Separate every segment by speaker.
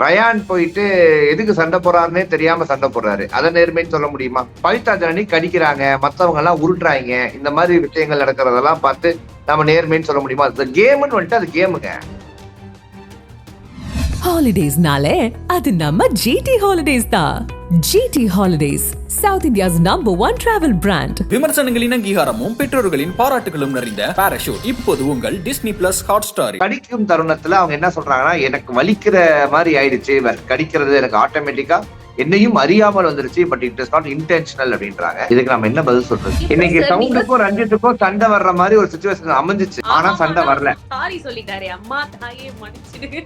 Speaker 1: Rayon போயிட்டு எதுக்கு சண்டை போறாருன்னே தெரியாம சண்டை போடுறாரு. அதை நேர்மைன்னு சொல்ல முடியுமா? பவித்ரா ஜனனி கடிக்கிறாங்க மத்தவங்க எல்லாம் உருட்டுறாங்க. இந்த மாதிரி விஷயங்கள் நடக்கிறதெல்லாம் பார்த்து நம்ம நேர்மைன்னு சொல்ல முடியுமா? அது கேம்னு வந்துட்டு அது கேமுங்க
Speaker 2: ஹாலிடேஸ்னாலே அது நம்ம ஜிடி ஹாலிடேஸ் தான். GT holidays South India's number one travel brand
Speaker 3: விமர்சனங்களின் அங்கீகாரமும் பெற்றோர்களின் பாராட்டுகளும் நிறைந்த பாராஷூட் இப்போது உங்கள் டிஸ்னி பிளஸ் ஹாட் ஸ்டாரில்
Speaker 1: கடிக்கும் தருணத்துல அவங்க என்ன சொல்றாங்கன்னா எனக்கு வலிக்கிற மாதிரி ஆயிடுச்சு கடிக்கிறது எனக்கு ஆட்டோமேட்டிக்கா என்னையும் அறியாமல் வந்துருச்சு but it is not intentional அப்படின்றாங்க. இதுக்கு நம்ம என்ன பதில் சொல்றது? இன்னைக்கு சவுண்டுக்கும் ரஞ்சித்துக்கும் சண்டை வர்ற மாதிரி ஒரு சுச்சுவேஷன் அமைஞ்சிச்சு. ஆனா சண்டை வரல.
Speaker 4: சாரி சொல்லிட்டாரு அம்மா தாயே மன்னிச்சிடு.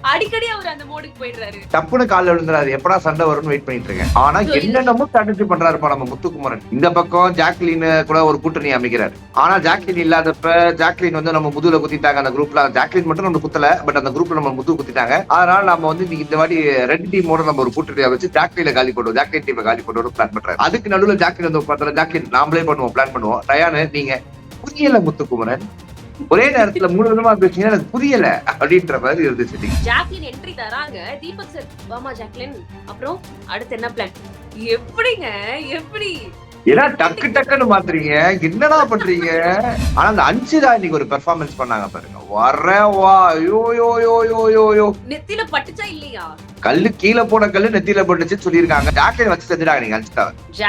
Speaker 4: அடிக்கடி அவர் அந்த மோடுக்கு போயிடுறாரு.
Speaker 1: டப்புனு காலில் விழுந்துறாரு. எப்படா சண்டை வரும்னு வெயிட் பண்ணிட்டு இருக்கேன் ஆனா என்னென்னமோ ஸ்ட்ராட்டஜி பண்றாருப்பா நம்ம முத்துக்குமரன். இந்த பக்கம் ஜாக்லின் கூட ஒரு கூட்டணி அமைக்கிறாரு. ஆனா ஜாக்லின் இல்லாதப்ப ஜாக்லின் வந்து நம்ம முதுகுல குத்திட்டாங்க அந்த குரூப்ல ஜாக்லின் மட்டும் நம்ம குத்தல பட் அந்த குரூப்ல நம்ம முதுகு குத்திட்டாங்க. அதனால நம்ம வந்து இந்த மாதிரி ரெட் டீமோட நம்ம ஒரு கூட்டணியை வச்சு ஜாக்லின காலி போடுவோம் ஜாக்லின் டீமை காலி போடுவோம் பிளான் பண்றாரு. அதுக்கு நடுவுல ஜாக்லின் வந்து பார்த்தா ஜாக்லின் நாமளே பண்ணுவோம் பிளான் பண்ணுவோம். ரயானு நீங்க புரியல முத்துக்குமரன். ஒரே நேரத்துல மூணு விதமா பேசுறீங்க எனக்கு புரியல அப்படின்ற மாதிரி இருந்துச்சு
Speaker 4: ஜாக்லின் என்ட்ரி தராங்க. தீபக் சார் வாமா ஜாக்லின். அப்புறம் அடுத்து என்ன பிளான் எப்படிங்க? எப்படி?
Speaker 1: ஏன்னா டக்கு டக்குன்னு மாத்துறீங்க. என்னடா பண்றீங்க? ஆனா அந்த அஞ்சுதா இன்னைக்கு ஒரு பெர்ஃபார்மன்ஸ் பண்ணாங்க பாருங்க வர வா. யோ யோ யோ யோ யோ யோ
Speaker 4: நெத்தில பட்டுச்சா இல்லையா?
Speaker 1: கல்லு கீழே போன கல்லு நெத்தியில போட்டுச்சுன்னு சொல்லியிருக்காங்க. ஜாக்லின் வச்சு செஞ்சுட்டாங்க நீங்க அஞ்சுதா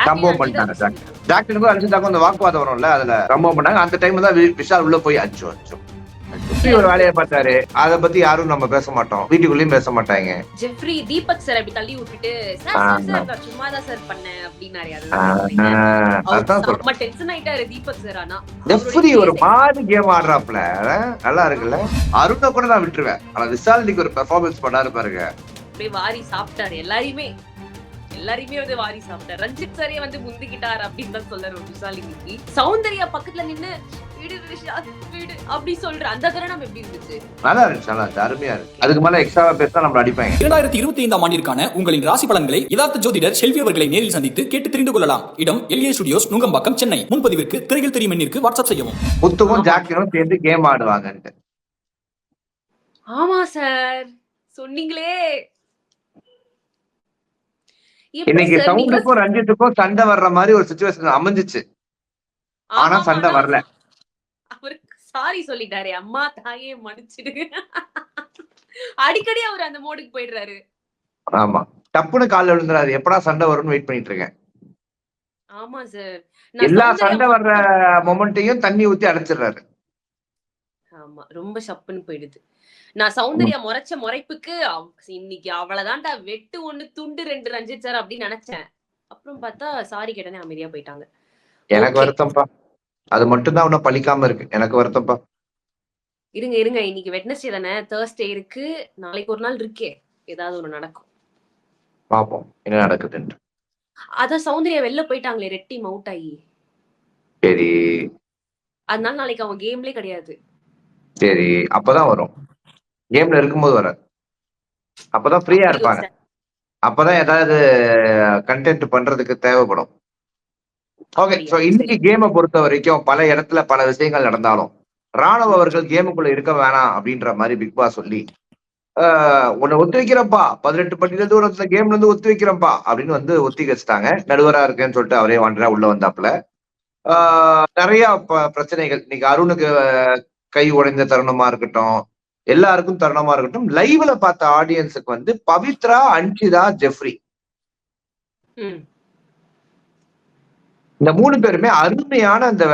Speaker 1: சம்பவம் பண்ணிட்டாங்க ஜாக்லின். ஜாக்லினுக்கும் அஞ்சுதாக்கும் அந்த வாக்குவாதம் வரும்ல அதுல சம்பவம் பண்ணாங்க. அந்த டைம்ல தான் விஷால் உள்ள போய் அஞ்சு அஞ்சு இப்படி ஒரு வேலையை பார்த்தாரு. அதை பத்தி யாரும் நம்ம பேச மாட்டோம். வீட்டுக்குள்ளேயும் பேச மாட்டாங்க.
Speaker 4: ஜெஃப்ரி தீபக் சார் அப்படி தள்ளி விட்டுட்டு சார் சும்மா தான் சார் பண்ணேன் அப்படின்னாரு தீபக் சார் ஆனா.
Speaker 1: ஜெஃப்ரி ஒரு மாதிரி கேம் ஆடுறாப்ல நல்லா இருக்குல்ல? அருணை கூட நான் விட்டுருவேன். ஆனா விஷால் இன்னைக்கு ஒரு பெர்ஃபார்மன்ஸ் பண்ணாரு பாருங்க.
Speaker 4: அப்படியே வாரி சாப்பிட்டாரு. எல்லாரையுமே எல்லாரையுமே வந்து வாரி சாப்பிட்டாரு. ரஞ்சித் சாரே வந்து முந்திக்கிட்டார் அப்படின்னு தான் விஷால் இன்னைக்கு. சௌந்தர்யா பக்கத்துல நின்னு வீடு விஷால் வீடு அப்படி சொல்ற. அந்த தருணம் எப்படி இருந்துச்சு?
Speaker 1: நல்லா இருந்துச்சு நல்லா இருந்துச்சு. அருமையா இருக்கு அதுக்கு மேல எக்ஸ்ட்ராவா பேசினா நம்ம அடிப்பாங்க.
Speaker 3: இரண்டாயிரத்தி இருபத்தி ஐந்தாம் ஆண்டிற்கான உங்களின் ராசி பலன்களை யதார்த்த ஜோதிடர் செல்வி அவர்களை நேரில் சந்தித்து கேட்டு தெரிந்து கொள்ளலாம். இடம் எல்ஏ ஸ்டுடியோஸ் நுங்கம்பாக்கம் சென்னை. முன்பதிவிற்கு திரையில் தெரியும் எண்ணிற்கு வாட்ஸ்அப் செய்யவும்.
Speaker 1: முத்துவும் ஜாக்கிரும் சேர்ந்து கேம் ஆடுவாங்கன்ட்டு
Speaker 4: ஆமா சார் சொன்னீங்களே.
Speaker 1: இன்னைக்கு சவுண்டுக்கும் ரஞ்சித்துக்கும் சண்டை வர்ற மாதிரி ஒரு சுச்சுவேஷன் அமைஞ்சிச்சு. ஆனா சண்டை வரல.
Speaker 4: சாரி சொல்லிட்டாரு அம்மா தாயே மன்னிச்சிடு. அடிக்கடி அவர் அந்த மோடுக்கு போயிடுறாரு.
Speaker 1: ஆமா. டப்புனு காலில் விழுந்துறாரு. எப்படா சண்டை வரும்னு வெயிட் பண்ணிட்டு இருக்கேன்.
Speaker 4: ஆமா சார்
Speaker 1: எல்லா சண்டை வர்ற மொமெண்ட்டையும் தண்ணி ஊத்தி அடைச்சிடுறாரு.
Speaker 4: ஆமா ரொம்ப சப்புன்னு போயிடுது. நான் சௌந்தர்யா முறைச்ச முறைப்புக்கு இன்னைக்கு அவ்வளவுதான்டா வெட்டு ஒண்ணு துண்டு ரெண்டு ரஞ்சித் சார் அப்படின்னு நினைச்சேன். அப்புறம் பார்த்தா சாரி கேட்டனே அமைதியா போயிட்டாங்க.
Speaker 1: எனக்கு. வருத்தம்ப்பா. அது மட்டும் தான் இன்னும் பழிக்காம இருக்கு. எனக்கு வருத்தம்ப்பா
Speaker 4: இருங்க இருங்க. இன்னைக்கு வெட்னஸ்டே தானே? தேர்ஸ்டே இருக்கு. நாளைக்கு ஒரு நாள் இருக்கே. ஏதாவது ஒண்ணு நடக்கும்.
Speaker 1: பாப்போம். என்ன நடக்குதுன்ட்டு.
Speaker 4: அதான் சௌந்தர்யா வெளில போயிட்டாங்களே. ரெட் டீம் அவுட் ஆகி
Speaker 1: சரி.
Speaker 4: அதனால நாளைக்கு அவங்க கேம்லயே கிடையாது.
Speaker 1: சரி. அப்பதான் வரும். கேம்ல இருக்கும்போது வராது. அப்பதான் ஃப்ரீயா இருப்பாங்க. அப்பதான் ஏதாவது கண்டென்ட் பண்றதுக்கு தேவைப்படும். ஓகே சோ இன்னைக்கு கேமை பொறுத்த வரைக்கும் பல இடத்துல பல விஷயங்கள் நடந்தாலும் ராணுவ அவர்கள் கேமுக்குள்ள இருக்க வேணாம் அப்படின்ற மாதிரி பிக் பாஸ் சொல்லி உன்னை ஒத்தி வைக்கிறப்பா பதினெட்டு பட்டியல தூரத்துல கேம்ல இருந்து ஒத்தி வைக்கிறப்பா அப்படின்னு வந்து ஒத்தி வச்சுட்டாங்க. நடுவரா இருக்கேன்னு சொல்லிட்டு அவரே வாண்டரா உள்ள வந்தாப்புல. நிறைய பிரச்சனைகள். இன்னைக்கு அருணுக்கு கை உடைந்த தருணமா இருக்கட்டும் எல்லாருக்கும் தருணமா இருக்கட்டும் லைவ்ல பார்த்த ஆடியன்ஸுக்கு வந்து பவித்ரா அன்ஷிதா ஜெஃப்ரி. இந்த மூணு பேருமே அருமையான அந்த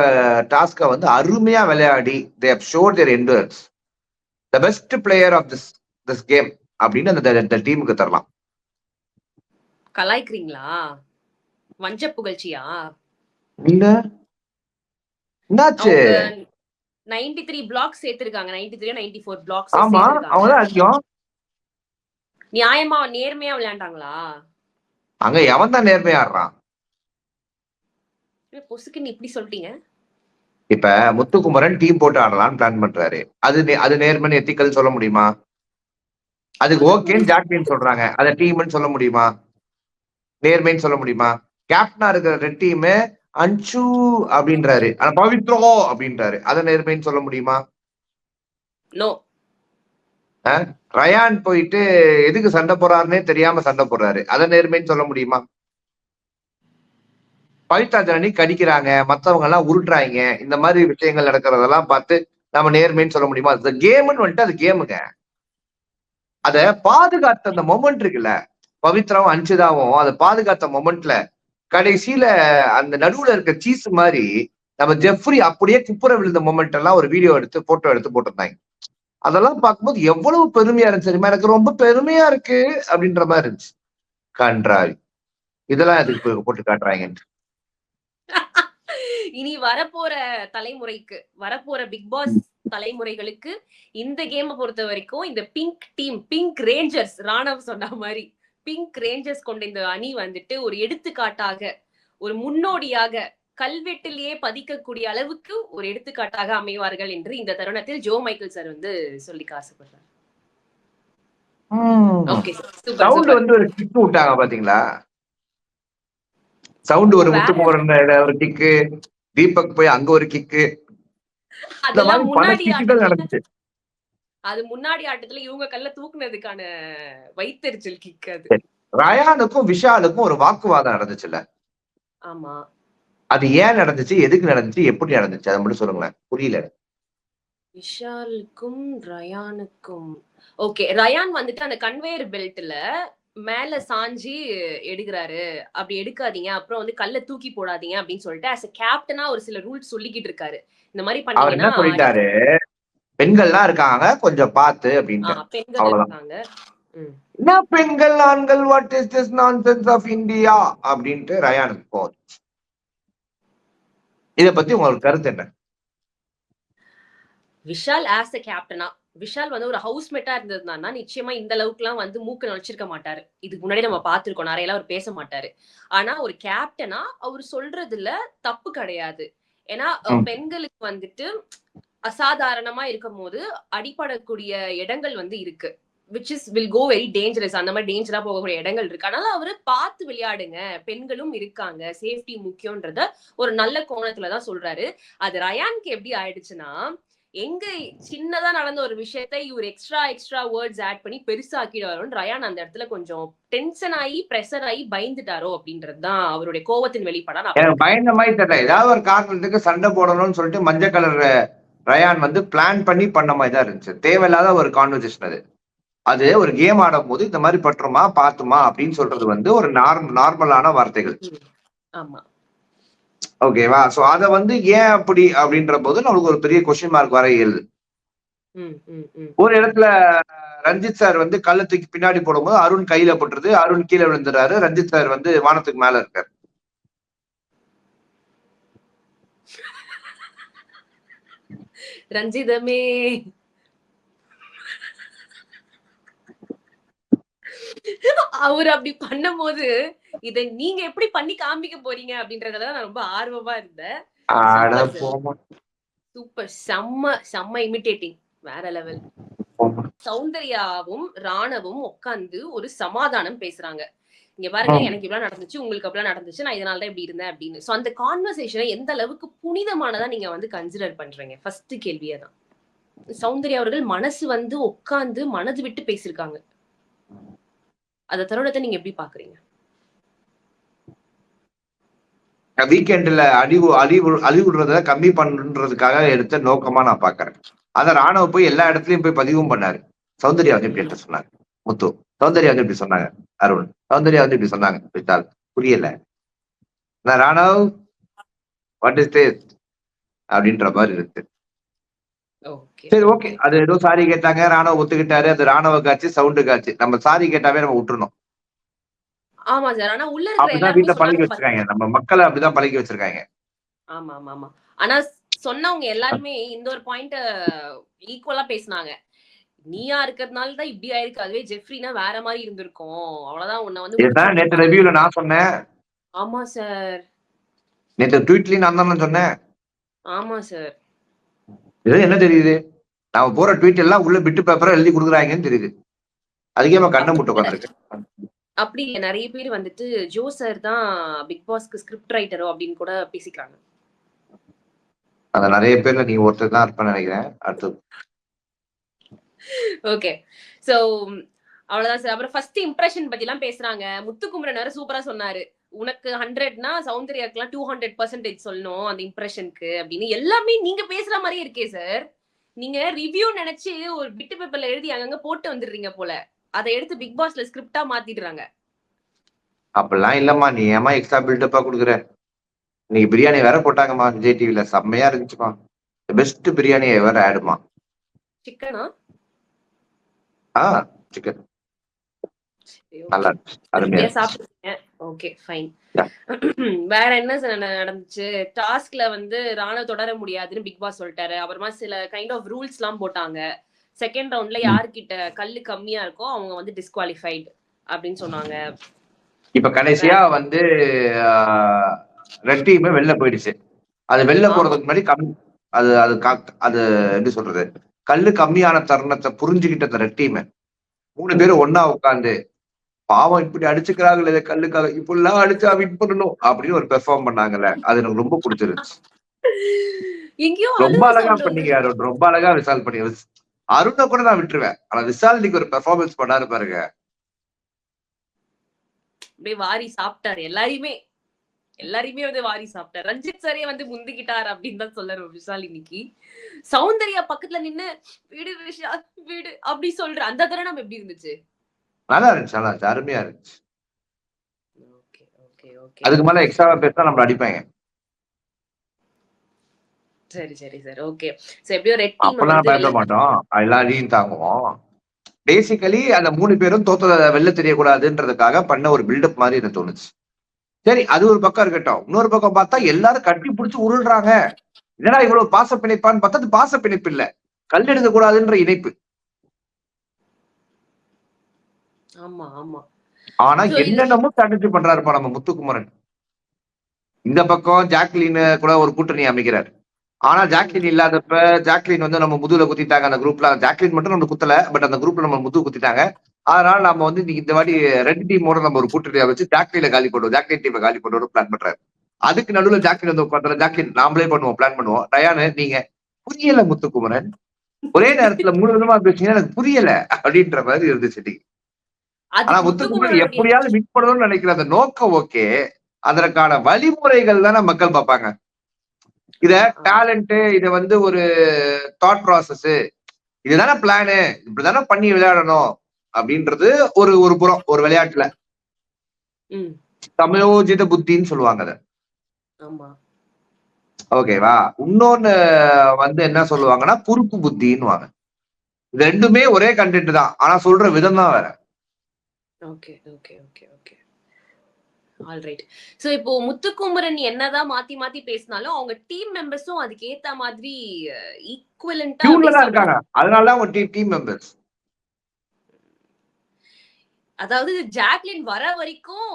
Speaker 1: டாஸ்கை வந்து அருமையா விளையாடி they sure there enders the best player of this this game அப்படின்னு அந்த டீமுக்கு தரலாம்.
Speaker 4: கலாய்க்கிறீங்களா? வஞ்ச புகழ்ச்சியா?
Speaker 1: இல்ல. என்னாச்சு?
Speaker 4: Ninety three block சேர்த்திருக்காங்க. Ninety three ninety four blocks
Speaker 1: ஆமா அவங்கதான் அதிகம்.
Speaker 4: நியாயமா நேர்மையா விளையாண்டாங்களா?
Speaker 1: அங்க எவன் தான் நேர்மையா ஆடுறான்?
Speaker 4: பொசுக்குன்னு இப்படி சொல்லிட்டீங்க
Speaker 1: இப்ப முத்துக்குமரன் டீம் போட்டு ஆடலாம்னு பிளான் பண்றாரு. அது அது நேர்மன் எத்திக்கல் சொல்ல முடியுமா? அதுக்கு ஓகேன்னு ஜாக்லின் சொல்றாங்க. அதை டீம்னு சொல்ல முடியுமா? நேர்மைன்னு சொல்ல முடியுமா? கேப்டனா இருக்கிற ரெட் டீம் அன்சு அப்படின்றாரு. ஆனா பவித்ரோ அப்படின்றாரு. அதை நேர்மைன்னு சொல்ல முடியுமா?
Speaker 4: நோ
Speaker 1: ரயான் போயிட்டு எதுக்கு சண்டை போறாருன்னே தெரியாம சண்டை போடுறாரு. அதை நேர்மைன்னு சொல்ல முடியுமா? பவித்ராஜனி கடிக்கிறாங்க. மத்தவங்க எல்லாம் உருட்டுறாங்க. இந்த மாதிரி விஷயங்கள் நடக்கிறதெல்லாம் பார்த்து நம்ம நேர்மைன்னு சொல்ல முடியுமா? அது கேம்னு வந்துட்டு அது கேமுங்க அத பாதுகாத்த அந்த மொமெண்ட் இருக்குல்ல. பவித்ராவும் அன்சிதாவும் அதை பாதுகாத்த மொமெண்ட்ல கடைசியில அந்த நடுவுல இருக்க சீஸ் மாதிரி நம்ம ஜெஃப்ரி அப்படியே குப்புற விழுந்த மொமெண்ட் எல்லாம் ஒரு வீடியோ எடுத்து போட்டோ எடுத்து போட்டிருந்தாங்க. அதெல்லாம் பார்க்கும்போது எவ்வளவு பெருமையா இருந்துச்சு தெரியுமா? எனக்கு ரொம்ப பெருமையா இருக்கு அப்படின்ற மாதிரி இருந்துச்சு. கன்றாவி. இதெல்லாம் எதுக்கு போட்டு காட்டுறாங்க
Speaker 4: இனி வரப்போற தலைமுறைக்கு வரப்போற பிக் பாஸ் தலைமுறைகளுக்கு இந்த கேமை பொறுத்த வரைக்கும் இந்த pink team pink rangers Raanav சொன்ன மாதிரி பிங்க் ரேஞ்சர்ஸ் கொண்ட இந்த அணி வந்துட்டு ஒரு எடுத்துக்காட்டாக ஒரு முன்னோடியாக கல்வெட்டிலேயே பதிக்கக்கூடிய அளவுக்கு ஒரு எடுத்துக்காட்டாக அமைவார்கள் என்று இந்த தருணத்தில் ஜோ மைக்கேல் சார் வந்து சொல்லிக்க ஆசைப்படுறாரு ஓகே
Speaker 1: சவுண்ட் வந்து ஒரு கிக்கு விட்டாங்க பாத்தீங்களா? சவுண்ட் ஒரு முத்துக்குமரன் ஒரு கிக்கு தீபக் போய் அங்க ஒரு கிக்கு நடந்துச்சு.
Speaker 4: அது முன்னாடி ஆட்டத்துல இவங்க கல்ல தூக்குனதுக்கான வைத்தறிச்சல் கிக் அது.
Speaker 1: ரயானுக்கும் விஷாலுக்கும் ஒரு வாக்குவாதம் நடந்துச்சுல்ல?
Speaker 4: ஆமா.
Speaker 1: அது ஏன் நடந்துச்சு? எதுக்கு நடந்துச்சு? எப்படி நடந்துச்சு? அதை மட்டும் சொல்லுங்களேன். புரியல
Speaker 4: விஷாலுக்கும் ரயானுக்கும். ஓகே ரயான் வந்துட்டு அந்த கன்வேயர் பெல்ட்ல மேல சாஞ்சி எடுக்கிறாரு. அப்படி எடுக்காதீங்க. அப்புறம் வந்து கல்ல தூக்கி போடாதீங்க அப்படின்னு சொல்லிட்டு a கேப்டனா ஒரு சில ரூல்ஸ் சொல்லிக்கிட்டு இருக்காரு. இந்த மாதிரி பண்ணீங்கன்னா
Speaker 1: சொல்லிட்டாரு? பெண்கள்லாம் இருக்காங்க. கொஞ்சம் பார்த்து
Speaker 4: ஆ,
Speaker 1: அப்படின்ட்டு
Speaker 4: பெண்கள். இருக்காங்க.
Speaker 1: என்ன பெண்கள் ஆண்கள்? What is this nonsense of India அப்படின்ட்டு ரயானுக்கு போகுது. இத பத்தி உங்களுக்கு கருத்து என்ன?
Speaker 4: விஷால் ஆஸ் அ கேப்டனா விஷால் வந்து ஒரு ஹவுஸ்மேட்டா இருந்ததுனா நிச்சயமா இந்த அளவுக்கு எல்லாம் வந்து மூக்க நுழைச்சிருக்க மாட்டாரு. இதுக்கு முன்னாடி நம்ம பார்த்திருக்கோம் நிறைய எல்லாம் அவர் பேச மாட்டாரு. ஆனா ஒரு கேப்டனா அவர் சொல்றதுல தப்பு கிடையாது. ஏன்னா. பெண்களுக்கு வந்துட்டு அசாதாரணமா இருக்கும் போது அடிபடக்கூடிய இடங்கள் வந்து இருக்கு. Which is will go very dangerous அந்த மாதிரி டேஞ்சரா போகக்கூடிய இடங்கள் இருக்கு. அதனால அவரு பார்த்து விளையாடுங்க. பெண்களும் இருக்காங்க. சேஃப்டி முக்கியம்ன்றத ஒரு நல்ல கோணத்துல தான் சொல்றாரு. அது ரயானுக்கு எப்படி ஆயிடுச்சுன்னா எங்க சின்னதா நடந்த ஒரு விஷயத்த இவர் எக்ஸ்ட்ரா எக்ஸ்ட்ரா வேர்ட்ஸ் ஆட் பண்ணி பெருசாக்கிடுவாரோன்னு ரயான் அந்த இடத்துல கொஞ்சம் டென்ஷன் ஆகி ப்ரெஷர் ஆகி பயந்துட்டாரோ அப்படின்றது தான் அவருடைய கோவத்தின் வெளிப்பாடா
Speaker 1: எனக்கு பயந்த மாதிரி தெரியல. ஏதாவது ஒரு காரணத்துக்கு சண்டை போடணும்னு சொல்லிட்டு மஞ்சள் கலர் ரயான் வந்து பிளான் பண்ணி பண்ண மாதிரி தான் இருந்துச்சு. தேவையில்லாத ஒரு கான்வர்சேஷன் அது. அது ஒரு கேம் ஆடும் போது இந்த மாதிரி பட்டுருமா பாத்துமா அப்படின்னு சொல்றது வந்து ஒரு நார்ம் நார்மலான வார்த்தைகள்.
Speaker 4: ஆமா.
Speaker 1: ஓகேவா சோ அத வந்து ஏன் அப்படி அப்படின்ற போது நம்மளுக்கு ஒரு பெரிய கொஸ்டின் மார்க் வர இயலுது. ஒரு இடத்துல ரஞ்சித் சார் வந்து கல்ல தூக்கி பின்னாடி போடும்போது அருண் கையில போட்டுருது. அருண் கீழே விழுந்துறாரு. ரஞ்சித் சார் வந்து வானத்துக்கு மேல இருக்காரு.
Speaker 4: ரஞ்சிதமே. அவர் அப்படி பண்ணும்போது இதை நீங்க எப்படி பண்ணி காமிக்க போறீங்க அப்படின்றதுல நான் ரொம்ப ஆர்வமா இருந்தேன். சூப்பர். செம்ம செம்ம இமிட்டேட்டிங் வேற லெவல் சௌந்தர்யாவும் ராணவும் உட்கார்ந்து ஒரு சமாதானம் பேசுறாங்க. இங்க பாருங்க. எனக்கு இவ்வளவு நடந்துச்சு உங்களுக்கு அப்படிலாம் நடந்துச்சு நான் இதனால தான் இப்படி இருந்தேன் அப்படின்னு. சோ அந்த கான்வர்சேஷனை எந்த அளவுக்கு புனிதமானதா நீங்க வந்து கன்சிடர் பண்றீங்க? ஃபர்ஸ்ட் கேள்வியே தான். சௌந்தர்யா அவர்கள் மனசு வந்து உட்கார்ந்து மனது விட்டு பேசியிருக்காங்க. அந்த தருணத்தை நீங்க எப்படி பாக்குறீங்க?
Speaker 1: வீக்கெண்ட்ல அழிவு அழிவு அழிவுடுறத கம்மி பண்ணுன்றதுக்காக எடுத்த நோக்கமா நான் பாக்குறேன். அதை ராணுவ போய் எல்லா இடத்துலயும் போய் பதிவும் பண்ணாரு. சௌந்தர்யா வந்து இப்படி என்கிட்ட சொன்னாங்க. முத்து சௌந்தர்யா வந்து இப்படி சொன்னாங்க. அருண் சௌந்தர்யா வந்து இப்படி சொன்னாங்க. விட்டால் புரியல. நான் ராணவ் வாட் இஸ் திஸ் அப்படின்ற மாதிரி இருக்கு. சரி ஓகே அது ஏதோ சாரி கேட்டாங்க ராணுவ ஒத்துக்கிட்டாரு அது ராணுவ காட்சி சவுண்டு காட்சி. நம்ம சாரி கேட்டாவே நம்ம விட்டுறணும்.
Speaker 4: ஆமா சார் ஆனா உள்ள
Speaker 1: அப்படிதான் வீட்டுல பழகி வச்சிருக்காங்க. நம்ம மக்களை அப்படிதான் பழகி வச்சிருக்காங்க.
Speaker 4: ஆமா ஆமா ஆமா. ஆனா சொன்னவங்க எல்லாருமே இந்த ஒரு பாயிண்ட் ஈக்குவலா பேசுனாங்க. நீயா இருக்கிறதுனால தான் இப்படி ஆயிருக்கு. அதுவே ஜெஃப்ரினா வேற மாதிரி இருந்திருக்கும். அவ்வளவுதான் உன்னை வந்து
Speaker 1: நேற்று ரிவ்யூல நான் சொன்னேன்.
Speaker 4: ஆமா சார்.
Speaker 1: நேற்று ட்வீட்லயும் நான் தானே சொன்னேன்.
Speaker 4: ஆமா சார்.
Speaker 1: இது என்ன தெரியுது? நாம போற ட்வீட் எல்லாம் உள்ள பிட்டு பேப்பரா எழுதி கொடுக்குறாங்கன்னு தெரியுது. அதுக்கே நம்ம கண்ணை முட்டை உட்காந்துருக்கு.
Speaker 4: அப்படி நிறைய பேர் வந்துட்டு ஜோ சார் தான் பிக் பாஸ்க்கு ஸ்கிரிப்ட் ரைட்டரோ அப்படின்னு கூட பேசிக்கிறாங்க.
Speaker 1: அந்த நிறைய பேர்ல நீ ஒருத்தர் தான் இருப்பேன்னு நினைக்கிறேன். அடுத்து
Speaker 4: ஓகே சோ அவ்வளவுதான் சார் அப்புறம் ஃபர்ஸ்ட் இம்ப்ரெஷன் பத்தி எல்லாம் பேசுறாங்க. முத்துக்குமரன் வேற சூப்பரா சொன்னாரு. உனக்கு ஹண்ட்ரட்னா சௌந்தர்யாக்கெல்லாம் டூ ஹண்ட்ரட் பர்சன்டேஜ் சொல்லணும் அந்த இம்ப்ரெஷனுக்கு அப்படின்னு. எல்லாமே நீங்க பேசுற மாதிரியே இருக்கே சார் நீங்க ரிவ்யூ நினைச்சு ஒரு பிட்டு பேப்பர்ல எழுதி அங்கங்க போட்டு வந்துடுறீங்க போல. அதை எடுத்து பிக் பாஸ்ல ஸ்கிரிப்டா மாத்திடுறாங்க.
Speaker 1: அப்படிலாம் இல்லம்மா. நீ ஏமா எக்ஸ்ட்ரா பில்டப்பா கொடுக்குற? இன்னைக்கு பிரியாணி வேற போட்டாங்கம்மா விஜய் டிவில செம்மையா இருந்துச்சுமா பெஸ்ட் பிரியாணி எவர் ஆடுமா.
Speaker 4: சிக்கனா?
Speaker 1: ஆ சிக்கன். நல்லா அருமையா.
Speaker 4: Okay fine. வேற என்ன நடந்துச்சு? டாஸ்க்ல வந்து ராணுவ தொடர முடியாதுன்னு பிக் பாஸ் சொல்லிட்டாரு. அப்புறமா சில கைண்ட் ஆஃப் ரூல்ஸ் எல்லாம் போட்டாங்க. செகண்ட் ரவுண்ட்ல யார்கிட்ட கல்லு கம்மியா இருக்கோ அவங்க வந்து டிஸ்குவாலிஃபைட் அப்படின்னு சொன்னாங்க.
Speaker 1: இப்ப கடைசியா வந்து ரெட் டீமே வெளில போயிடுச்சு. அது வெளில. போறதுக்கு முன்னாடி கம் அது அது அது எப்படி சொல்றது? கல்லு கம்மியான தருணத்தை புரிஞ்சுக்கிட்ட அந்த ரெட் டீம் மூணு பேரும் ஒன்னா உட்காந்து பாவம் இப்படி அடிச்சுக்கிறாங்களே கல்லுக்காக இப்படிலாம் அடிச்சா வின் பண்ணணும் அப்படின்னு ஒரு பெர்ஃபார்ம் பண்ணாங்கல்ல. அது எனக்கு ரொம்ப பிடிச்சிருந்துச்சு.
Speaker 4: எங்கேயோ
Speaker 1: ரொம்ப அழகா பண்ணீங்க அருண். ரொம்ப அழகா விசால் பண்ணி அருணை கூட நான் விட்டுருவேன். ஆனா விசால் இன்னைக்கு ஒரு பெர்ஃபார்மன்ஸ் பண்ணாரு பாருங்க.
Speaker 4: அப்படியே வாரி சாப்பிட்டாரு. எல்லாரையுமே எல்லாரையுமே வந்து வாரி சாப்பிட்டாரு. ரஞ்சித் சாரே வந்து முந்திக்கிட்டார் அப்படின்னு தான் சொல்றாரு விஷால் இன்னைக்கு. சௌந்தர்யா பக்கத்துல நின்னு வீடு விஷால் வீடு அப்படி சொல்ற அந்த தருணம் எப்படி இருந்துச்சு?
Speaker 1: நல்லா இருந்துச்சு நல்லா இருந்துச்சு. அருமையா இருந்துச்சு. அதுக்கு மேல எக்ஸ்ட்ரா பேசினா நம்மள அடிப்பாங்க.
Speaker 4: சரி சரி சார் ஓகே. சோ எப்படியோ ரெட் டீம்
Speaker 1: அப்பெல்லாம் பயப்பட மாட்டோம். எல்லாரையும் தாங்குவோம். பேசிக்கலி அந்த மூணு பேரும் தோத்தத வெளில தெரியக்கூடாதுன்றதுக்காக பண்ண ஒரு பில்டப் மாதிரி எனக்கு தோணுச்சு. சரி அது ஒரு பக்கம் இருக்கட்டும். இன்னொரு பக்கம் பார்த்தா எல்லாரும் கட்டி பிடிச்சு உருள்றாங்க. என்னடா இவ்வளவு பாச பிணைப்பான்னு பார்த்தா அது பாச பிணைப்பு இல்ல. கல் எடுக்க கூடாதுன்ற இணைப்பு.
Speaker 4: ஆமா ஆமா.
Speaker 1: ஆனா என்னென்னமோ தடுத்து பண்றாருப்பா நம்ம முத்துக்குமரன். இந்த பக்கம் ஜாக்லின் கூட ஒரு கூட்டணி அமைக்கிறார். ஆனா ஜாக்லின் இல்லாதப்ப ஜாக்லின் வந்து நம்ம முதுகுல குத்திட்டாங்க அந்த குரூப்ல ஜாக்லின் மட்டும் நம்ம குத்தல பட் அந்த குரூப்ல நம்ம முதுகு குத்திட்டாங்க. அதனால நம்ம வந்து இந்த மாதிரி ரெண்டு டீமோட நம்ம ஒரு கூட்டணியை வச்சு ஜாக்லின காலி பண்ணுவோம். ஜாக்லின் டீமை காலி பண்ணுவோம் பிளான் பண்றாரு. அதுக்கு நடுவுல ஜாக்லின் வந்து உட்காந்துல ஜாக்லின் நாமளே பண்ணுவோம் பிளான் பண்ணுவோம். ரயானு நீங்க புரியல முத்துக்குமரன். ஒரே நேரத்துல மூணு விதமா பேசுனீங்க எனக்கு புரியல அப்படின்ற மாதிரி இருந்துச்சு ஆனா முத்துக்குமரன் எப்படியாவது வின் பண்ணணும்னு நினைக்கிற அந்த நோக்கம் ஓகே. அதற்கான வழிமுறைகள் தானே மக்கள் பார்ப்பாங்க. இத டேலண்ட் இத வந்து ஒரு தாட் ப்ராசஸ் இதுதானே பிளானு இப்படிதானே பண்ணி விளையாடணும் அப்படின்றது ஒரு ஒரு புறம் ஒரு விளையாட்டுல. சமயோஜித புத்தின்னு சொல்லுவாங்க அத. ஓகேவா இன்னொன்னு வந்து என்ன சொல்லுவாங்கன்னா குறுக்கு புத்தின்னுவாங்க. இது ரெண்டுமே ஒரே கண்டென்ட் தான். ஆனா சொல்ற விதம் தான் வேற.
Speaker 4: Okay okay okay okay all right so இப்போ முத்துக்குமரன் என்னதான் மாத்தி மாத்தி பேசினாலும் அவங்க டீம் மெம்பர்ஸும் அதுக்கு ஏத்த மாதிரி ஈக்குவலண்டா
Speaker 1: தான் இருக்காங்க. அதனாலதான் அவங்க டீம் மெம்பர்ஸ்
Speaker 4: அதாவது ஜாக்லின் வர வரைக்கும்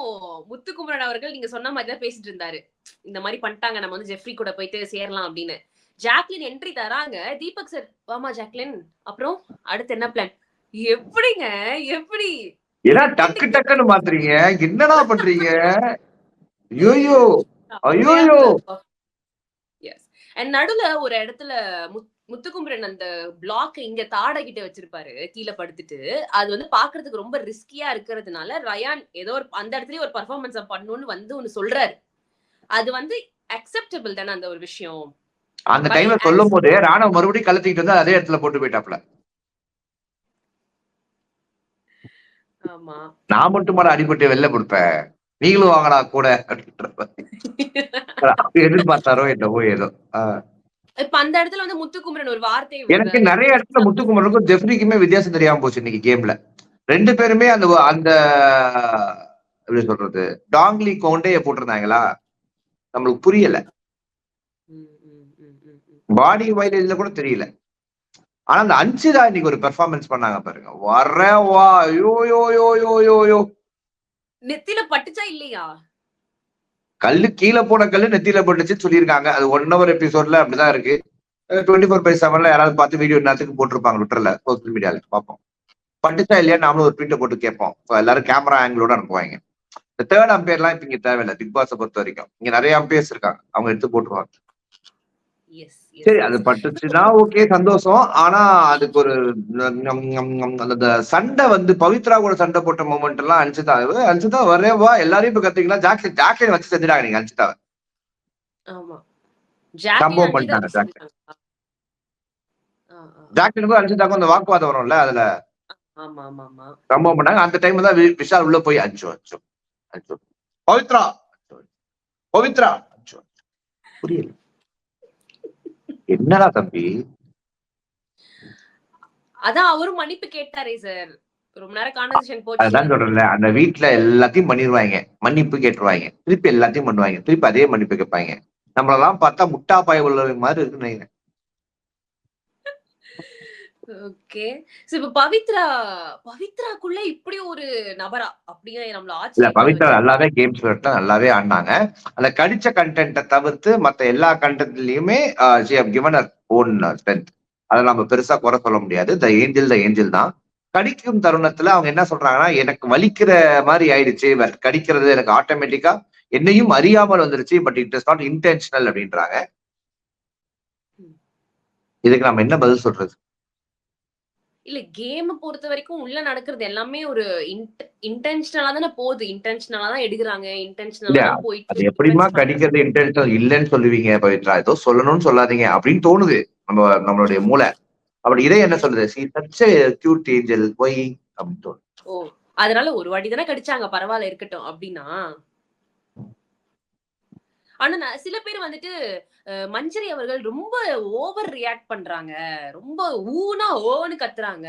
Speaker 4: முத்துக்குமரன் அவர்கள் நீங்க சொன்ன மாதிரி தான் பேசிட்டு இருந்தாரு. இந்த மாதிரி பண்ணிட்டாங்க நம்ம வந்து ஜெஃப்ரி கூட போயிட்டு சேரலாம் அப்படின்னு. ஜாக்லின் என்ட்ரி தராங்க. தீபக் சார் வாமா ஜாக்லின். அப்புறம் அடுத்து என்ன பிளான் எப்படிங்க? எப்படி?
Speaker 1: ஏன்னா டக்கு டக்குன்னு மாத்துறீங்க? என்னடா பண்றீங்க? ஐயோ ஐயோயோ.
Speaker 4: எஸ் அண்ட் நடுவுல ஒரு இடத்துல முத்- முத்துக்குமரன் அந்த பிளாக் இங்க தாட கிட்ட வச்சிருப்பாரு கீழே படுத்துட்டு. அது வந்து பாக்குறதுக்கு ரொம்ப ரிஸ்கியா இருக்கிறதுனால ரயான் ஏதோ ஒரு அந்த இடத்துலயே ஒரு பர்ஃபார்மன்ஸ் பண்ணணும்னு வந்து ஒன்னு சொல்றாரு. அது வந்து அக்செப்டபிள் தானே அந்த ஒரு விஷயம்?
Speaker 1: அந்த டைம்ல சொல்லும் போது ராணுவ மறுபடியும் கலத்திக்கிட்டு வந்து அதே இடத்துல போட்டு போயிட்டாப்ல நான் மட்டும் மாட அடிபட்டு வெளில கொடுப்பேன் நீங்களும் வாங்கடா கூட. அப்படின்ற எதிர்பார்த்தாரோ என்னவோ ஏதோ.
Speaker 4: இப்ப அந்த இடத்துல வந்து முத்துக்குமரன் ஒரு வார்த்தை
Speaker 1: எனக்கு நிறைய இடத்துல முத்துக்குமரனுக்கும் ஜெஃப்ரிக்குமே வித்தியாசம் தெரியாம போச்சு இன்னைக்கு கேம்ல. ரெண்டு பேருமே அந்த அந்த எப்படி சொல்றது டாங்லி கவுண்டே போட்டிருந்தாங்களா? நம்மளுக்கு புரியல. பாடி மைலேஜ்ல கூட தெரியல. ஆனா அந்த அன்சிதா இன்னைக்கு ஒரு பெர்ஃபார்மன்ஸ் பண்ணாங்க பாருங்க. வர வா யோ யோ யோ யோ யோ யோ
Speaker 4: நெத்தியில பட்டுச்சா இல்லையா?
Speaker 1: கல்லு கீழே போன கல்லு நெத்தியில பட்டுச்சுன்னு சொல்லியிருக்காங்க. அது ஒன் ஹவர் எபிசோட்ல அப்படிதான் இருக்கு. டுவெண்ட்டி ஃபோர் பை செவன்ல யாராவது பார்த்து வீடியோ நேரத்துக்கு போட்டிருப்பாங்க ட்விட்டர்ல சோசியல் மீடியால பார்ப்போம். பட்டுச்சா இல்லையா? நாமளும் ஒரு ட்வீட்டை போட்டு கேட்போம். எல்லாரும் கேமரா ஆங்கிளோட அனுப்புவாங்க. இந்த தேர்ட் அம்பையர்லாம் இப்ப இங்க தேவையில்லை. பிக் பாஸை பொறுத்த வரைக்கும். இங்க நிறைய அம்பையர்ஸ் இருக்காங்க. அவங்க எடுத்து போட்டுருவாங்க. சரி அது பட்டுச்சுன்னா ஓகே சந்தோஷம். ஆனா அதுக்கு ஒரு அந்த சண்டை வந்து பவித்ரா கூட சண்டை போட்ட மூமெண்ட் எல்லாம் அனுச்சிதா அனுச்சிதா வரே வா எல்லாரையும் இப்ப கத்தீங்களா ஜாக்லின் ஜாக்லின் வச்சு செஞ்சுட்டாங்க நீங்க அனுச்சிதாவை சம்பவம் பண்ணிட்டாங்க,
Speaker 2: ஆ.
Speaker 1: ஜாக்லினுக்கும் அனுச்சிதாக்கும் அந்த வாக்குவாதம் வரும்ல அதுல. சம்பவம் பண்ணாங்க. அந்த டைம்ல தான் விஷால் உள்ள போய் அஞ்சு அஞ்சு அஞ்சு. பவித்ரா. பவித்ரா. புரியல. என்னடா தம்பி?
Speaker 2: அதான் அவரும் மன்னிப்பு கேட்டாரே சார் ரொம்ப நேரம் கான்வர்சேஷன் போச்சு.
Speaker 1: சொல்றேன்ல அந்த வீட்ல எல்லாத்தையும் பண்ணிடுவாங்க மன்னிப்பு கேட்டுருவாங்க. திருப்பி எல்லாத்தையும் பண்ணுவாங்க. திருப்பி அதே மன்னிப்பு கேட்பாங்க. நம்மளெல்லாம் பார்த்தா முட்டா பாய் உள்ளவங்க மாதிரி இருக்குன்னு
Speaker 2: ஓகே. சோ இப்ப பவித்ரா பவித்ராக்குள்ள இப்படி ஒரு நபரா? அப்படியே நம்மள
Speaker 1: இல்ல
Speaker 2: ஆச்சரியம்
Speaker 1: பவித்ரா நல்லாவே கேம் ஸ்பிரிட்ல நல்லாவே ஆடினாங்க. அந்த கடிச்ச கண்டென்ட்டை தவிர்த்து மத்த எல்லா கண்டென்ட்லயுமே கிவன் ஓன் ஸ்ட்ரென்த் அதை நம்ம பெருசா குறை சொல்ல முடியாது. த ஏஞ்சல் த ஏஞ்சல் தான். கடிக்கும் தருணத்துல அவங்க என்ன சொல்றாங்கன்னா எனக்கு வலிக்கிற மாதிரி ஆயிடுச்சு. கடிக்கிறது எனக்கு ஆட்டோமேட்டிக்கா என்னையும் அறியாமல் வந்துருச்சு. But it is not intentional அப்படின்றாங்க. இதுக்கு நம்ம என்ன பதில் சொல்றது?
Speaker 2: இல்ல கேம் பொறுத்த வரைக்கும் உள்ள நடக்கிறது எல்லாமே ஒரு இன்டென்ஷனலா தானே போகுது. இன்டென்ஷனலா தான் எடுக்கிறாங்க. இன்டென்ஷனலா போயிட்டு
Speaker 1: எப்படிமா கடிக்கிறது இன்டென்ஷனல் இல்லைன்னு சொல்லுவீங்க பவித்ரா? ஏதோ சொல்லணும்னு சொல்லாதீங்க அப்படின்னு தோணுது. நம்ம நம்மளுடைய மூளை. அப்படி இதே என்ன சொல்லுது? சி சச்ச கியூட் ஏஞ்சல் ஒய் அப்படின்னு தோணுது.
Speaker 2: ஓ அதனால ஒரு வாட்டி தானே கடிச்சாங்க பரவாயில்ல இருக்கட்டும். அப்படின்னா ஆனா நான் சில பேர் வந்துட்டு மஞ்சரி அவர்கள் ரொம்ப ஓவர் ரியாக்ட் பண்றாங்க. ரொம்ப ஊனா ஓன்னு கத்துறாங்க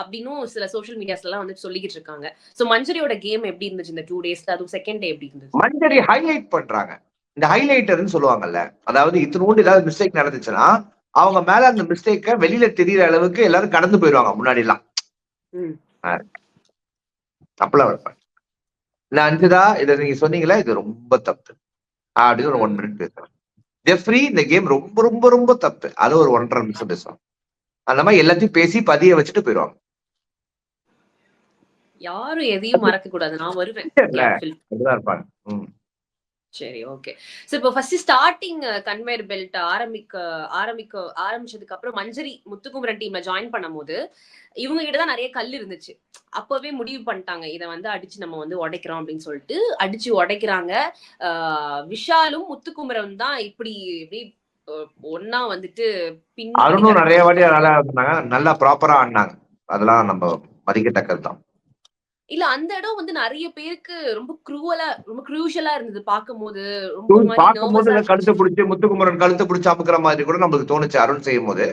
Speaker 2: அப்படின்னும் சில சோஷியல் மீடியாஸ்ல எல்லாம் வந்து சொல்லிக்கிட்டு இருக்காங்க. சோ மஞ்சரியோட கேம் எப்படி இருந்துச்சு இந்த டூ டேஸ்ல அதுவும் செகண்ட் டே எப்படி இருந்துச்சு?
Speaker 1: மஞ்சரி ஹைலைட் பண்றாங்க. இந்த ஹைலைட்டர்னு சொல்லுவாங்கல்ல அதாவது இத்தினோண்டு ஏதாவது மிஸ்டேக் நடந்துச்சுன்னா அவங்க மேல அந்த மிஸ்டேக்க வெளியில தெரியற அளவுக்கு எல்லாரும் கடந்து போயிடுவாங்க முன்னாடி எல்லாம். தப்புல இல்ல அஞ்சுதா இதை நீங்க சொன்னீங்களா இது ரொம்ப தப்பு. அப்படின்னு ஒரு ஒன் மினிட் பேசுறேன் ஜெஃப்ரி இந்த கேம் ரொம்ப ரொம்ப ரொம்ப தப்பு. அது ஒரு ஒன்றரை நிமிஷம் பேசுவாங்க. அந்த மாதிரி எல்லாத்தையும் பேசி பதிய வச்சுட்டு போயிடுவாங்க.
Speaker 2: யாரும் எதையும் மறக்க கூடாது. நான் வருவேன்.
Speaker 1: இருப்பாங்க.
Speaker 2: சரி ஓகே சோ இப்போ ஃபர்ஸ்ட் ஸ்டார்டிங் கன்வேயர் பெல்ட் ஆரம்பிக்க ஆரம்பிக்க ஆரம்பிச்சதுக்கு அப்புறம் மஞ்சரி முத்துக்குமரன் டீம்ல ஜாயின் பண்ணும்போது இவங்க கிட்ட தான் நிறைய கல் இருந்துச்சு. அப்பவே முடிவு பண்ணிட்டாங்க இத வந்து அடிச்சு நம்ம வந்து உடைக்கிறோம் அப்படின்னு சொல்லிட்டு. அடிச்சு உடைக்கிறாங்க. ஆஹ் விஷாலும் முத்துக்குமரன் தான் இப்படி இப்படி ஒண்ணா வந்துட்டு
Speaker 1: அருணும் நிறைய வாட்டி நல்லா ப்ராப்பரா ஆடினாங்க. அதெல்லாம் நம்ம மதிக்கத்தக்கது தான்
Speaker 2: இல்ல அந்த இடம் வந்து நிறைய பேருக்கு ரொம்ப குரூவலா ரொம்ப குரூஷலா இருந்தது nervous ஆ
Speaker 1: கழுத்தை பிடிச்சி முத்துக்குமரன் கழுத்தை பிடிச்சி அமுக்கிற மாதிரி கூட நம்மளுக்கு தோணுச்சு அருண் செய்யும் போது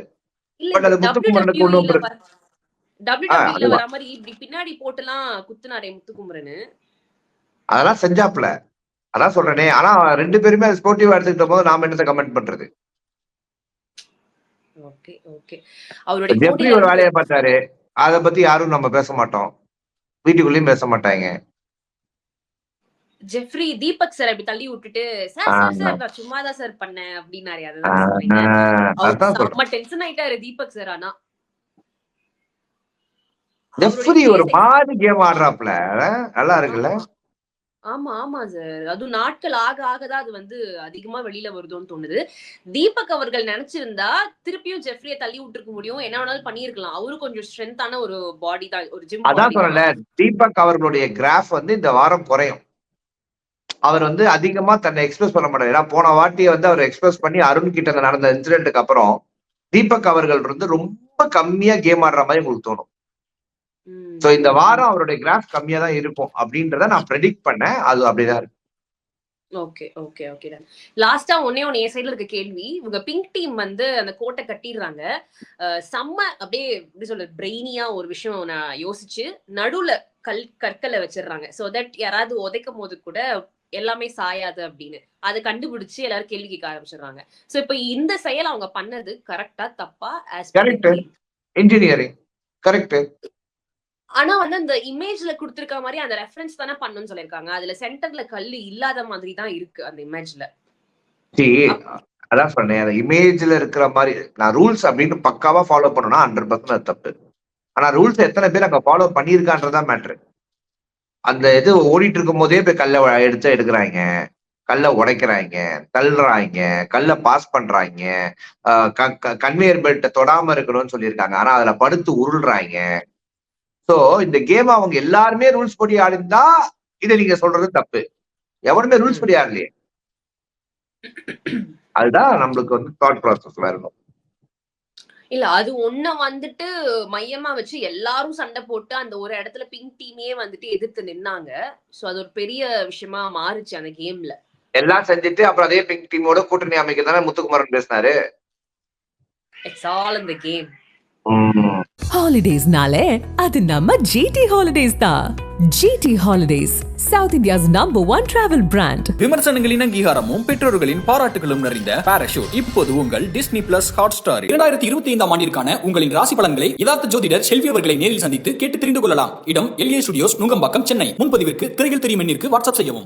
Speaker 2: மாதிரி இப்படி பின்னாடி போட்டுலாம் குத்துனாரே முத்துக்குமரனு.
Speaker 1: அதெல்லாம் செஞ்சாப்ல அதான் சொல்றேனே. ஆனா ரெண்டு பேருமே ஸ்போர்ட்டிவா எடுத்துக்கிட்ட போது நாம என்னத்த கமெண்ட் பண்றது?
Speaker 2: Okay okay. அவருடைய போட்டியில
Speaker 1: ஒரு வேலையை பார்த்தாரு. அத பத்தி யாரும் நம்ம பேச மாட்டோம். வீட்டுக்குள்ளேயும் பேச மாட்டாங்க.
Speaker 2: ஜெஃப்ரி தீபக் சார் அப்படி தள்ளி விட்டுட்டு சார் சார் சார்
Speaker 1: ஆ.
Speaker 2: நான் சும்மா தான் சார் பண்ணேன் அப்படின்னாரு
Speaker 1: அதான்
Speaker 2: செம்ம டென்ஷன் ஆயிட்டாரு தீபக் சார் ஆனா.
Speaker 1: ஜெஃப்ரி ஒரு மாதிரி கேம் ஆடுறாப்ல. நல்லா இருக்குல்ல?
Speaker 2: ஆமா ஆமா சார். அதுவும் நாட்கள் ஆக ஆக தான் அது வந்து அதிகமா வெளியில வருதோன்னு தோணுது. தீபக் அவர்கள் நினைச்சிருந்தா திருப்பியும் ஜெஃப்ரியை தள்ளி விட்டுருக்க முடியும். என்ன வேணாலும் பண்ணியிருக்கலாம். அவரு கொஞ்சம் ஸ்ட்ரென்த்தான ஒரு பாடி தான் ஒரு ஜிம்
Speaker 1: அதான் சொல்லல தீபக் அவர்களுடைய கிராஃப் வந்து இந்த வாரம் குறையும். அவர் வந்து அதிகமா தன்னை எக்ஸ்பிரஸ் பண்ண மாட்டார். ஏன்னா போன வாட்டி வந்து அவர் எக்ஸ்பிரஸ் பண்ணி அருண் கிட்ட நடந்த இன்சிடென்ட்டுக்கு அப்புறம் தீபக் அவர்கள் வந்து ரொம்ப கம்மியா கேம் ஆடுற மாதிரி உங்களுக்கு தோணும். சோ இந்த வாரம் அவருடைய கிராஃப் கம்மியா தான் இருக்கும் அப்படின்றத நான் ப்ரெடிக்ட் பண்ணேன். அது அப்படிதான் இருக்கு.
Speaker 2: ஓகே ஓகே ஓகே லாஸ்டா ஒன்னே ஒன்னு என் சைடுல இருக்க கேள்வி. இவங்க பிங்க் டீம் வந்து அந்த கோட்டை கட்டிடுறாங்க. செம்ம அப்படியே எப்படி சொல்றது பிரெயினியா ஒரு விஷயம் நான் யோசிச்சு நடுவுல கல் கற்களை வச்சிடுறாங்க. சோ தட் யாராவது உதைக்கும் போது கூட எல்லாமே சாயாது அப்படின்னு. அதை கண்டுபிடிச்சு எல்லாரும் கேள்வி கேட்க ஆரம்பிச்சிடுறாங்க. சோ இப்ப இந்த செயல் அவங்க பண்ணது கரெக்டா தப்பா?
Speaker 1: இன்ஜினியரிங் கரெக்ட்
Speaker 2: ஆனா வந்து அந்த இமேஜ்ல கொடுத்திருக்க மாதிரி அந்த ரெஃபரன்ஸ் தானே பண்ணணும்னு சொல்லியிருக்காங்க. அதுல சென்டர்ல கல்லு இல்லாத மாதிரி தான் இருக்கு அந்த இமேஜ்ல
Speaker 1: அதான் சொன்னேன். அந்த இமேஜ்ல இருக்கிற மாதிரி நான் ரூல்ஸ் அப்படின்னு பக்காவா ஃபாலோ பண்ணணும்னா ஹண்ட்ரட் பர்சன்ட் அது தப்பு. ஆனா ரூல்ஸ் எத்தனை பேர் அங்க ஃபாலோ பண்ணியிருக்கான்றதான் மேட்ரு அந்த இது ஓடிட்டு இருக்கும் போதே போய் கல்லை எடுத்து எடுக்கிறாங்க. கல்லை உடைக்கிறாங்க தள்ளுறாங்க கல்லை பாஸ் பண்றாங்க. கன்வேயர் பெல்ட்டை தொடாம இருக்கணும்னு சொல்லியிருக்காங்க. ஆனா அதுல படுத்து உருள்றாங்க. சோ இந்த கேம் அவங்க எல்லாருமே ரூல்ஸ் படி ஆடிந்தா இதை நீங்க சொல்றது தப்பு. எவனுமே ரூல்ஸ் படி ஆடலையே. அதுதான் நம்மளுக்கு வந்து தாட் ப்ராசஸ்ல இருக்கும்
Speaker 4: இல்ல அது ஒண்ண வந்துட்டு மையமா வச்சு எல்லாரும் சண்டை போட்டு அந்த ஒரு இடத்துல பிங்க் டீமே வந்துட்டு எதிர்த்து நின்னாங்க. சோ அது ஒரு பெரிய விஷயமா மாறுச்சு அந்த கேம்ல
Speaker 1: எல்லாம் செஞ்சுட்டு அப்புறம் அதே பிங்க் டீமோட கூட்டணி அமைக்க தானே முத்துக்குமாரன் பேசினாரு.
Speaker 4: இட்ஸ் ஆல் இந்த கேம்
Speaker 2: ஹாலிடேஸ்னாலே அது நம்ம ஜிடி ஹாலிடேஸ் தான். GT holidays south India's number one travel brand
Speaker 3: விமர்சனங்களின் அங்கீகாரமும் பெற்றோர்களின் பாராட்டுகளும் நிறைந்த பாராஷூட் இப்போது உங்கள் டிஸ்னி பிளஸ் ஹாட் ஸ்டார் இரண்டாயிரத்தி இருபத்தி ஐந்தாம் ஆண்டிற்கான உங்களின் ராசி பலன்களை யதார்த்த ஜோதிடர் செல்வி அவர்களை நேரில் சந்தித்து கேட்டு தெரிந்து கொள்ளலாம். இடம் எல்ஏ ஸ்டுடியோஸ் நுங்கம்பாக்கம் சென்னை. முன்பதிவிற்கு திரையில் தெரியும் எண்ணிற்கு வாட்ஸ்அப் செய்யவும்.